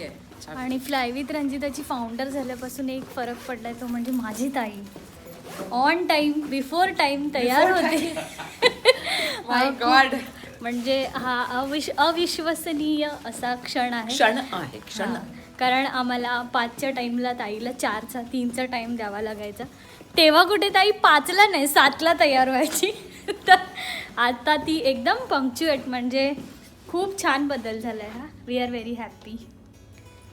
आहे. आणि fly with रंजिताची founder झाल्यापासून एक फरक पडलाय तो म्हणजे माझी ताई. ऑन टाइम बिफोर टाइम तयार होते. खूप- God. म्हणजे हा अविश अविश्वसनीय असा क्षण आहे. क्षण आहे क्षण. कारण आम्हाला पाचच्या टाईमला ताईला चारचा तीनचा टाईम द्यावा लागायचा. तेव्हा कुठे ताई पाचला नाही सातला तयार व्हायची. तर आता ती एकदम पंक्च्युएट म्हणजे खूप छान बदल झाला आहे हा. वी आर व्हेरी हॅप्पी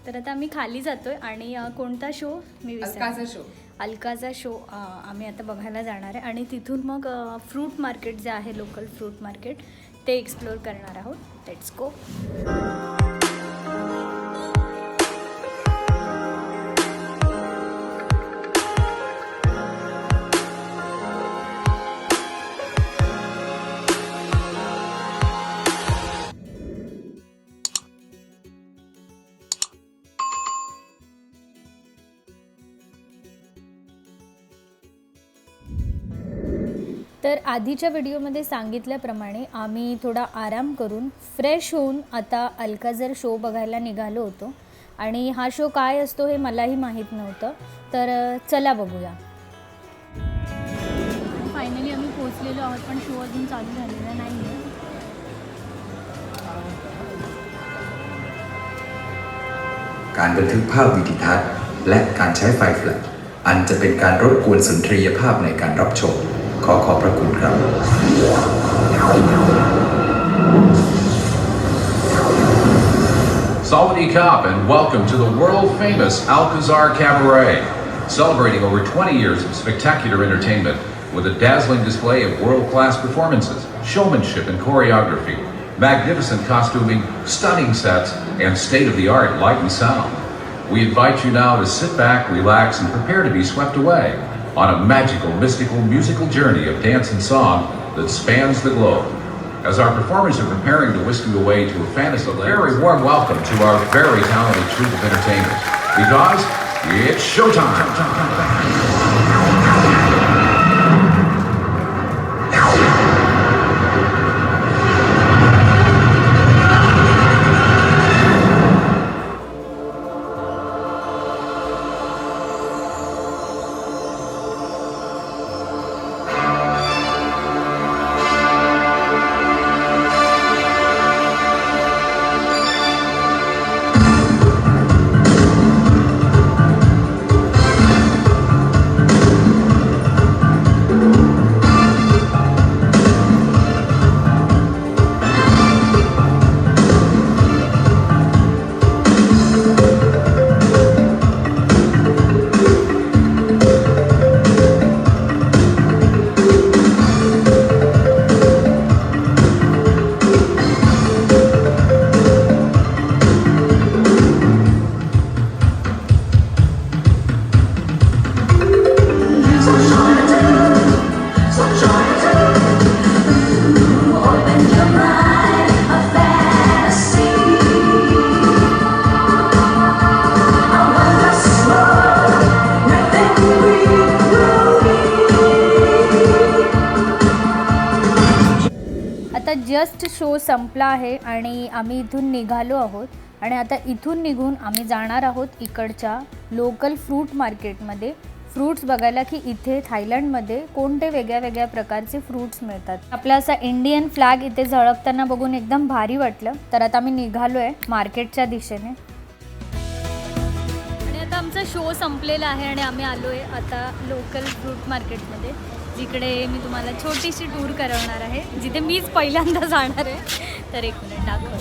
तर आता आम्ही खाली जातोय आणि कोणता शो मी. अलकाचा शो अलकाचा शो आम्ही आता बघायला जाणार आहे. आणि तिथून मग फ्रूट मार्केट जे आहे लोकल फ्रूट मार्केट ते एक्सप्लोअर करणार आहोत. लेट्स गो आधीच्या व्हिडिओमध्ये सांगितल्याप्रमाणे आम्ही थोडा आराम करून फ्रेश होऊन आता अल्काझर शो बघायला निघालो होतो आणि हा शो काय असतो हे मलाही माहीत नव्हतं तर अ, चला बघूया फायनली आम्ही पोहोचलेलो आहोत पण शो अजून चालू झालेला नाही आहे การบันทึกภาพวิดิทัศน์ และการใช้ไฟแฟลชอันจะเป็นการรบกวนสุนทรียภาพในการรับชม ขอขอบพระคุณครับ Sawadee Kop and welcome to the world famous Alcazar Cabaret, celebrating over 20 years of spectacular entertainment with a dazzling display of world class performances, showmanship and choreography, magnificent costuming, stunning sets, and state of the art light and sound. We invite you now to sit back, relax, and prepare to be swept away on a magical, mystical, musical journey of dance and song that spans the globe. As our performers are preparing to whisk you away to a fantasy land, very warm welcome to our very talented troupe of entertainers. Because it's showtime. आता just show संपला आहे आणि आम्ही इथून निघालो आहोत. आणि आता इथून निघून आम्ही जाणार आहोत इकडच्या लोकल फ्रूट मार्केटमध्ये फ्रूट्स बघायला की इथे थायलंडमध्ये कोणते वेगळ्या वेगळ्या प्रकारचे फ्रूट्स मिळतात. आपला असा इंडियन फ्लॅग इथे झळकताना बघून एकदम भारी वाटलं. तर आता आम्ही निघालो आहे मार्केटच्या दिशेने. आणि आता आमचा शो संपलेला आहे आणि आम्ही आलो आहे आता लोकल फ्रूट मार्केटमध्ये जिकडे मी तुम्हाला छोटीशी टूर करवणार आहे जिथे मीच पहिल्यांदा जाणार आहे तर एक मिनिट दाखव.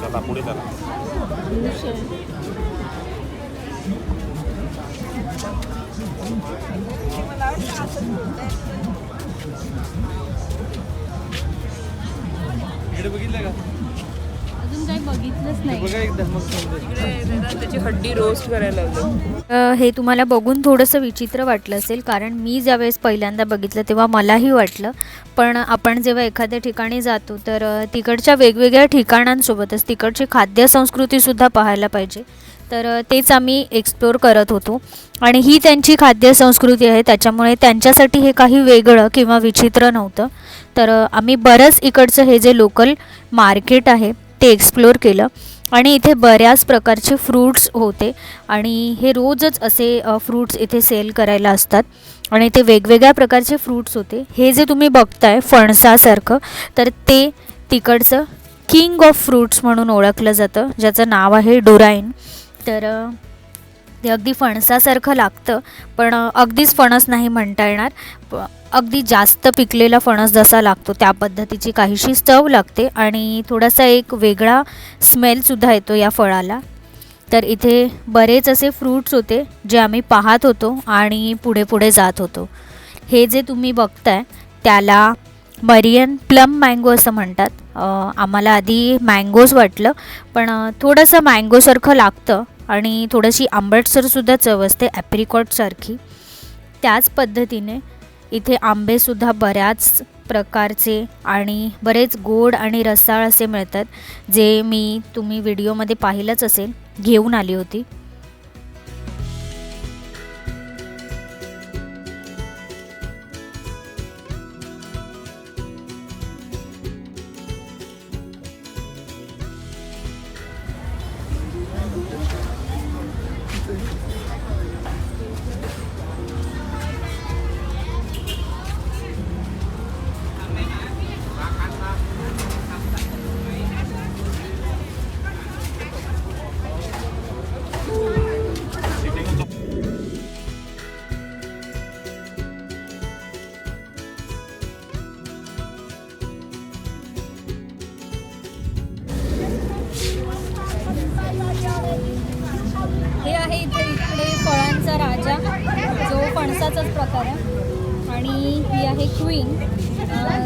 चला पुढे चला. अजून काही बघितलंच नाही. त्याची हड्डी रोस्ट करायला हे तुम्हाला बघून थोडंसं विचित्र वाटलं असेल कारण मी ज्यावेळेस पहिल्यांदा बघितलं तेव्हा मलाही वाटलं. पण आपण जेव्हा एखाद्या ठिकाणी जातो तर तिकडच्या वेगवेगळ्या ठिकाणांसोबतच तिकडची खाद्यसंस्कृतीसुद्धा पाहायला पाहिजे. तर तेच आम्ही एक्सप्लोर करत होतो. आणि ही त्यांची खाद्यसंस्कृती आहे त्याच्यामुळे त्यांच्यासाठी हे काही वेगळं किंवा विचित्र नव्हतं. तर आम्ही बरंच इकडचं हे जे लोकल मार्केट आहे ते एक्सप्लोर केलं. आणि इथे बऱ्याच प्रकारचे फ्रूट्स होते. आणि हे रोजच असे फ्रूट्स इथे सेल करायला असतात. आणि ते वेगवेगळ्या प्रकारचे फ्रूट्स होते. हे जे तुम्ही बघताय फणसासारखं तर ते तिकडचं किंग ऑफ फ्रूट्स म्हणून ओळखलं जातं. ज्याचं नाव आहे डोराईन. तर ते अगदी फणसासारखं लागतं पण अगदीच फणस नाही म्हणता येणार. अगदी जास्त पिकलेला फणस जसा लागतो त्या पद्धतीची काहीशी चव लागते आणि थोडासा एक वेगळा स्मेलसुद्धा येतो या फळाला. तर इथे बरेच असे फ्रूट्स होते जे आम्ही पाहत होतो आणि पुढे पुढे जात होतो. हे जे तुम्ही बघताय त्याला मरियन प्लम मँगो असं म्हणतात. आम्हाला आधी मँगोज वाटलं पण थोडंसं मँगोसारखं लागतं आणि थोडीशी आंबटसरसुद्धा चव असते ॲप्रिकॉटसारखी त्याच पद्धतीने इथे आंबेसुद्धा बऱ्याच प्रकारचे आणि बरेच गोड आणि रसाळ असे मिळतात जे मी तुम्ही व्हिडिओमध्ये पाहिलंच असेल घेऊन आली होती. आहे आणि ही आहे क्वीन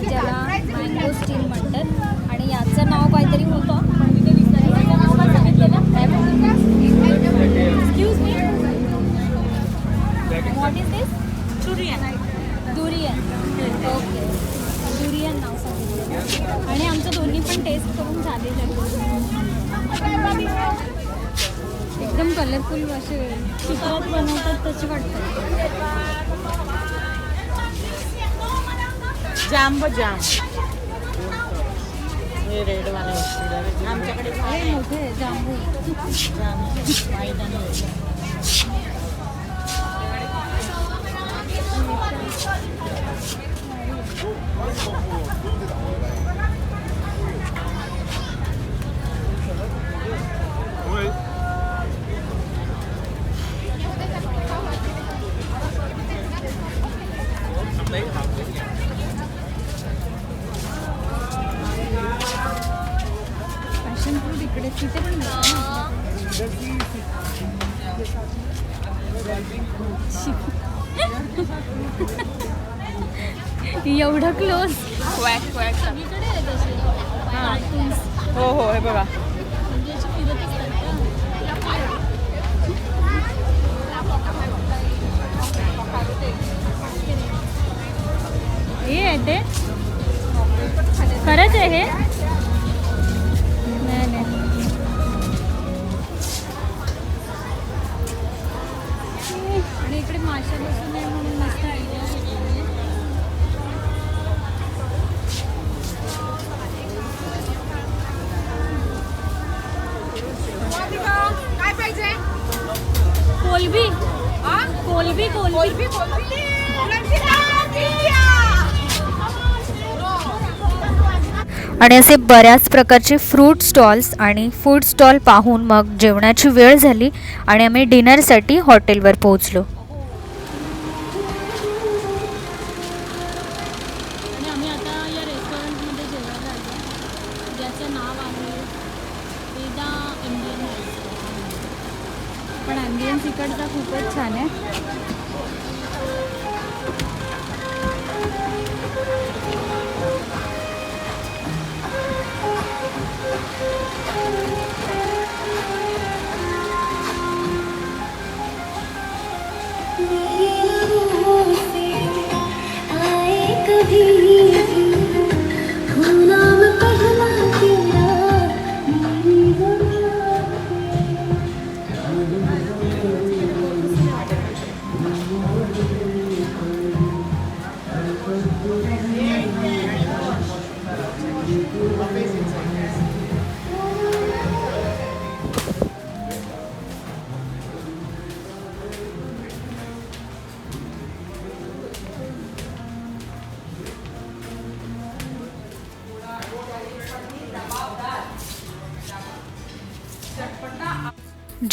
ज्याला मँगो स्टील म्हणतात. आणि याचं नाव काहीतरी होतं. पण मी ते विसरले त्याचं नाव काय सांगितलं ना excuse me what is this durian durian okay durian नाव सांगितलं. आणि आमचं दोन्ही पण टेस्ट करून झालेलं आहे एकदम कलरफुल असे. चित्रात बनवतात तसे वाटतात जांब जाम हे रेड वाले असतील. आमच्याकडे हे मोठे इकडे तिथे पण. एवढं क्लोज क्वॅक क्वॅक हो. हो हे बघा. हे आहे ते. खरंच आहे हे? आणि इकडे माशा बसू नये म्हणून मस्त आयडिया काय पाहिजे? कोलबी. कोलबी कोलबी. आणि असे बऱ्याच प्रकारचे फ्रूट स्टॉल्स आणि फूड स्टॉल पाहून मग जेवणाची वेळ झाली आणि आम्ही डिनरसाठी हॉटेलवर पोहोचलो. आलो नाव आहे वेदा इंडियन पण ॲम्बियन्स इकडचा खूपच छान आहे. आए कभी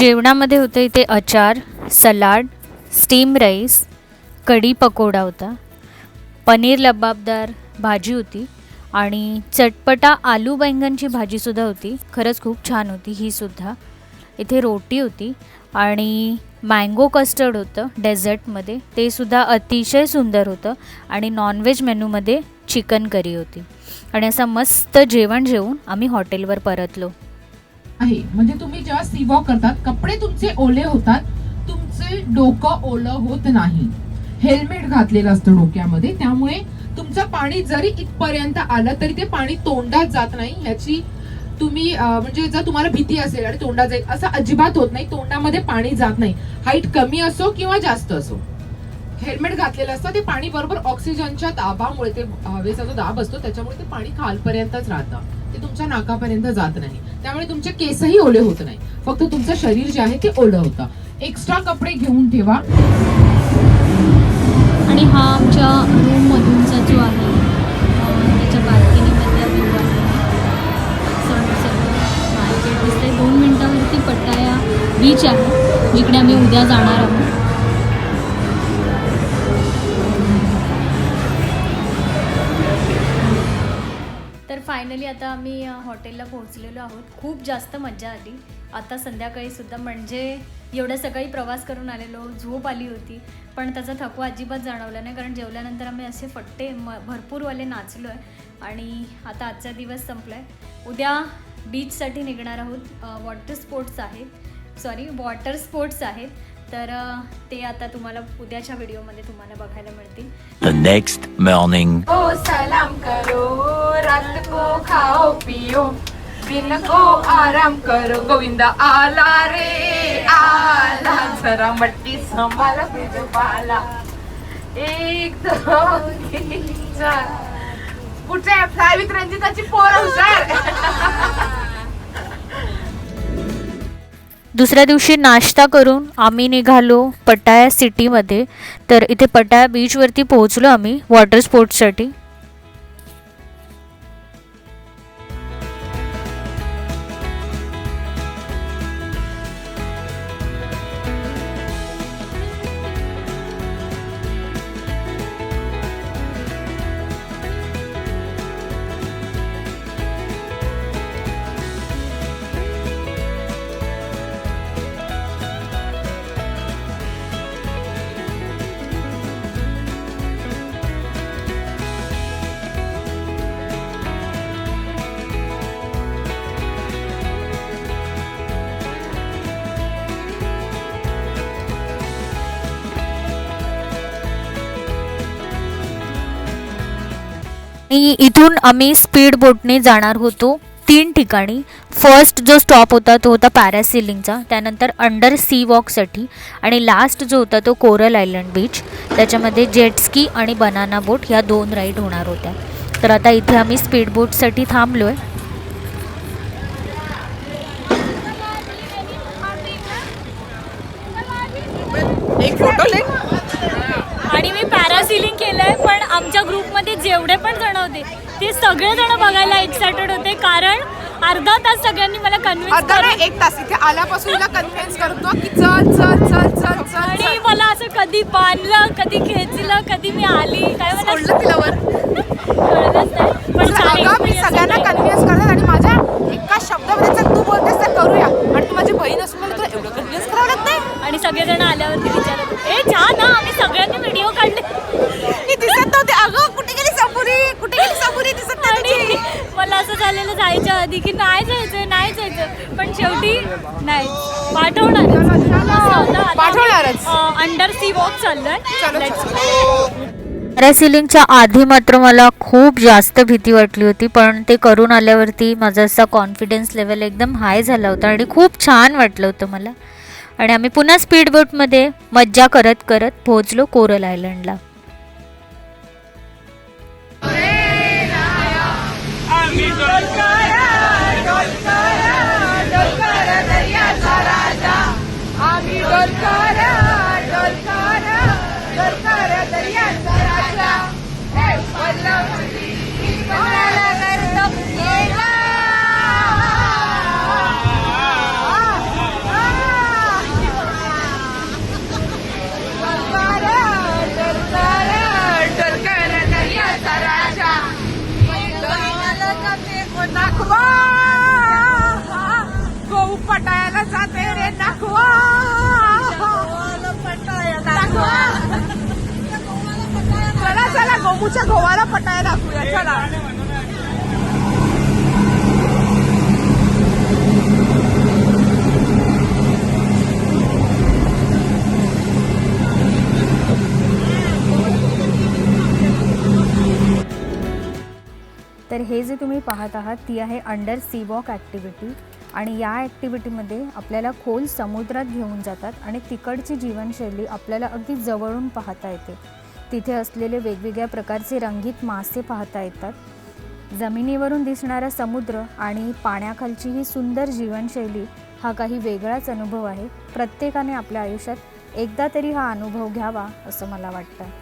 जेवणामध्ये होतं इथे अचार salad steam rice kadhi pakora होता. पनीर लबाबदार भाजी होती आणि चटपटा आलू बैंगनची भाजीसुद्धा होती. खरंच खूप छान होती ही सुद्धा. इथे रोटी होती आणि मँगो कस्टर्ड होतं डेझर्टमध्ये ते सुद्धा अतिशय सुंदर होतं आणि नॉनव्हेज मेनूमध्ये चिकन करी होती. आणि असं मस्त जेवण जेवून आम्ही हॉटेलवर परतलो. आहे. म्हणजे तुम्ही जेव्हा सी वॉक करतात कपडे तुमचे ओले होतात तुमचे डोकं ओलं होत नाही. हेल्मेट घातलेलं असतं डोक्यामध्ये त्यामुळे तुमचं पाणी जरी इथपर्यंत आलं तरी ते पाणी तोंडात जात नाही. याची तुम्ही म्हणजे जर तुम्हाला भीती असेल आणि तोंडात जाईल असं अजिबात होत नाही. तोंडामध्ये पाणी जात नाही. हाईट कमी असो किंवा जास्त असो. हेल्मेट घातलेलं असतं ते पाणी बरोबर ऑक्सिजनच्या दाबामुळे ते हवेचा जो दाब असतो त्याच्यामुळे ते पाणी खालपर्यंतच राहतं. तुमच्या नाकापर्यंत जात नाही. त्यामुळे तुमचे केसही ओले होत नाही. फक्त तुमचं शरीर जे आहे ते ओलं होतं. एक्स्ट्रा कपडे घेऊन ठेवा. आणि हा आमच्या रूममधूनचा जो आहे त्याच्या बाल्कनीमधला व्ह्यू आहे मार्केट दोन मिनटावरती पट्टाया बीच आहे जिकडे आम्ही उद्या जाणार आहोत. फायनली आता आम्ही हॉटेलला पोहोचलेलो आहोत. खूप जास्त मजा आली. आता संध्याकाळीसुद्धा म्हणजे एवढ्या सकाळी प्रवास करून आलेलो. झोप आली होती. पण त्याचा थकवा अजिबात जाणवला नाही. कारण जेवल्यानंतर आम्ही असे फट्टे म भरपूरवाले नाचलो आहे आणि आता आजचा दिवस संपला आहे उद्या बीचसाठी निघणार आहोत. वॉटर स्पोर्ट्स आहेत. सॉरी वॉटर स्पोर्ट्स आहेत. तर ते आता तुम्हाला उद्याच्या व्हिडिओमध्ये तुम्हाला बघायला मिळतील. The next morning. ओ सलाम करो रात को खाओ पियो. दिन को आराम करो गोविंदा आला रे आला. जरा मट्टी संभाला तुझ पाला. एक दोन तीन चार पुढच्या सावित रंजिताची पोर हुशार. दुसऱ्या दिवशी नाश्ता करून आम्ही निघालो पटाया सिटीमध्ये. तर इथे पटाया बीचवरती पोहोचलो आम्ही वॉटर स्पोर्ट्ससाठी आणि इथून आम्ही स्पीड बोटने जाणार होतो. तीन ठिकाणी. फर्स्ट जो स्टॉप होता तो होता पॅरासिलिंगचा त्यानंतर अंडर सी वॉकसाठी आणि लास्ट जो होता तो कोरल आयलंड बीच त्याच्यामध्ये जेटस्की आणि बनाना बोट ह्या दोन राईड होणार होत्या. तर आता इथे आम्ही स्पीड बोटसाठी थांबलो आहे एक फोटो ले. आणि मी पॅरासिलिंग केलंय पण आमच्या ग्रुपमध्ये जेवढे पण जण होते ते सगळे जण बघायला एक्सायटेड होते कारण अर्धा तास सगळ्यांनी मला कन्व्हिन्स आता ना एक तास इथे आल्यापासून कन्व्हिन्स करतो की चल चल चल चल चल आणि मला असं कधी बांधलं कधी खेचलं कधी मी आली काय मला नाही पाठवणार पाठवणारच. अंडर सी वॉक चाललंय. आधी मात्र मला खूप जास्त भीती वाटली होती पण ते करून आल्यावरती माझा असा कॉन्फिडन्स लेवल एकदम हाय झाला होता आणि खूप छान वाटलं होतं मला. आणि आम्ही पुन्हा स्पीडबोटमध्ये मज्जा करत करत पोहोचलो कोरल आयलंडला आम्ही ಸರ್ಕಾರ चला गोवाला पटाया दाखवूया चला. तर हे जे तुम्ही पाहत आहात ती आहे अंडर सी वॉक ॲक्टिव्हिटी आणि या ॲक्टिव्हिटीमध्ये आपल्याला खोल समुद्रात घेऊन जातात आणि तिकडची जीवनशैली आपल्याला अगदी जवळून पाहता येते. तिथे असलेले वेगवेगळ्या प्रकारचे रंगीत मासे पाहता येतात. जमिनीवरून दिसणारा समुद्र आणि पाण्याखालची ही सुंदर जीवनशैली हा काही वेगळाच अनुभव आहे. प्रत्येकाने आपल्या आयुष्यात एकदा तरी हा अनुभव घ्यावा असं मला वाटतं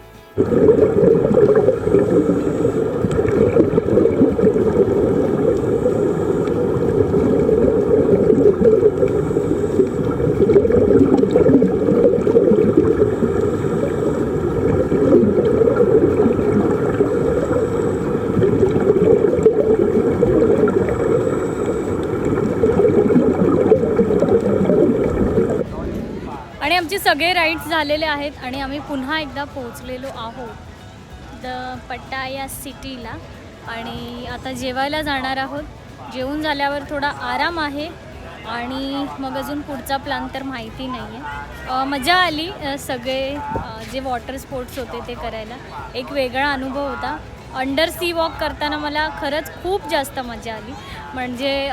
आणि आमचे सगळे राईड्स झालेले आहेत आणि आम्ही पुन्हा एकदा पोहोचलेलो आहोत द पट्टाया सिटीला आणि आता जेवायला जाणार आहोत. जेवून झाल्यावर थोडा आराम आहे आणि मग अजून पुढचा प्लॅन तर माहिती नाही आहे मजा आली सगळे जे वॉटर स्पोर्ट्स होते ते करायला. एक वेगळा अनुभव होता. अंडर सी वॉक करताना मला खरंच खूप जास्त मजा आली. म्हणजे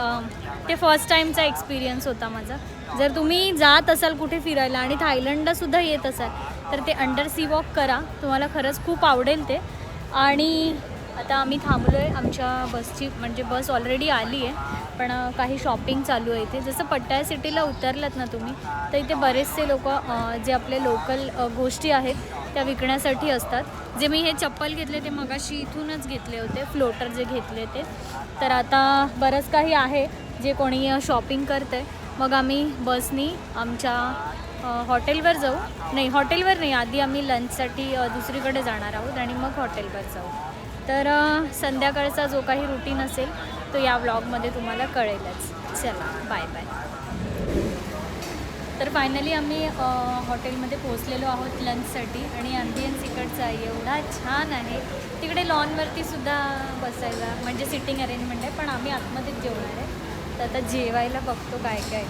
ते फर्स्ट टाईमचा एक्सपिरियन्स होता माझा. जर तुम्ही जात असाल कुठे फिरायला आणि थायलंडलासुद्धा येत असाल तर ते अंडर सी वॉक करा. तुम्हाला खरंच खूप आवडेल ते. आणि आता आम्ही थांबलो आहे आमच्या बसची म्हणजे बस ऑलरेडी आली आहे पण काही शॉपिंग चालू आहे इथे. जसं पट्टाया सिटीला उतरलात ना तुम्ही तर इथे बरेचसे लोक जे आपले लोकल गोष्टी आहेत त्या विकण्यासाठी असतात. जे मी हे चप्पल घेतले ते मगाशी इथूनच घेतले होते फ्लोटर जे घेतले ते. तर आता बरंच काही आहे जे कोणी शॉपिंग करते मग आम्ही बसनी आमच्या हॉटेलवर जाऊ. नाही हॉटेलवर नाही आधी आम्ही लंचसाठी दुसरीकडे जाणार आहोत आणि मग हॉटेलवर जाऊ. तर संध्याकाळचा जो काही रुटीन असेल तो या व्लॉगमध्ये तुम्हाला कळेलच. चला बाय बाय तर फायनली आम्ही हॉटेलमध्ये पोहोचलेलो आहोत लंचसाठी आणि अँबियन्स इकडचा एवढा छान आहे. तिकडे लॉनवरतीसुद्धा बसायला म्हणजे सिटिंग अरेंजमेंट आहे पण आम्ही आतमध्येच जेवणार आहे. तर आता जेवायला बघतो काय काय.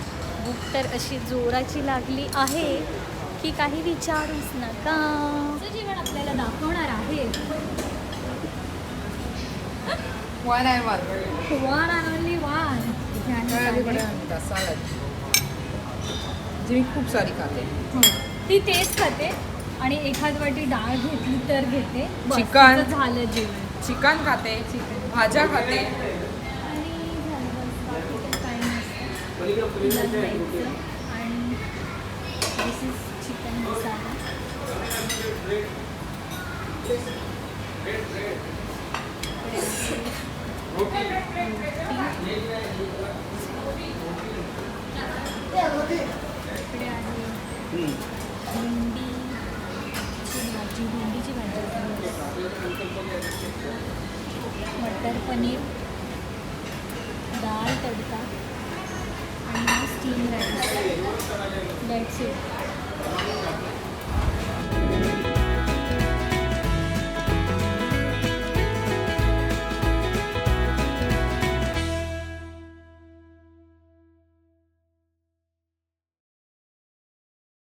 भूक तर अशी जोराची लागली आहे की काही विचारूच नका. जे जेवण आपल्याला दाखवणार आहे. वन आहे one one and only one जी मी खूप सारी खाते. हो. ती तेच खाते आणि एखाद वाटी डाळ घेतली तर घेते. चिकन. झालं जेवण. चिकन खाते भाज्या खाते आणि झालं बस बाकी काही काही नसतं तिला जायचं आणि दिस इज चिकन मसाला इकडे आहे. भेंडीची भाजी भेंडीची भाजी. मटर पनीर. डाळ तडका